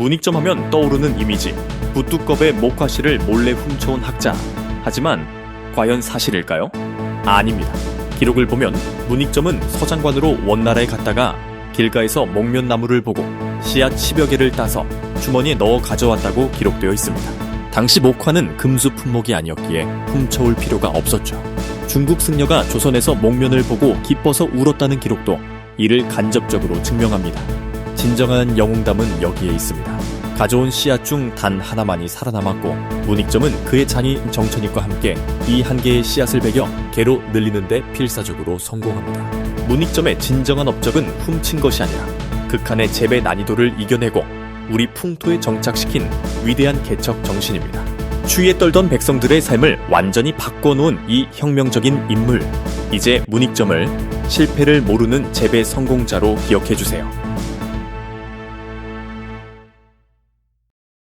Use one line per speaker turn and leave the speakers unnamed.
문익점 하면 떠오르는 이미지. 부뚜껍의 목화실을 몰래 훔쳐온 학자. 하지만 과연 사실일까요? 아닙니다. 기록을 보면 문익점은 서장관으로 원나라에 갔다가 길가에서 목련나무를 보고 씨앗 10여 개를 따서 주머니에 넣어 가져왔다고 기록되어 있습니다. 당시 목화는 금수 품목이 아니었기에 훔쳐올 필요가 없었죠. 중국 승려가 조선에서 목련을 보고 기뻐서 울었다는 기록도 이를 간접적으로 증명합니다. 진정한 영웅담은 여기에 있습니다. 가져온 씨앗 중 단 하나만이 살아남았고 문익점은 그의 장인 정천익과 함께 이 한 개의 씨앗을 베겨 개로 늘리는데 필사적으로 성공합니다. 문익점의 진정한 업적은 훔친 것이 아니라 극한의 재배 난이도를 이겨내고 우리 풍토에 정착시킨 위대한 개척 정신입니다. 추위에 떨던 백성들의 삶을 완전히 바꿔놓은 이 혁명적인 인물. 이제 문익점을 실패를 모르는 재배 성공자로 기억해주세요.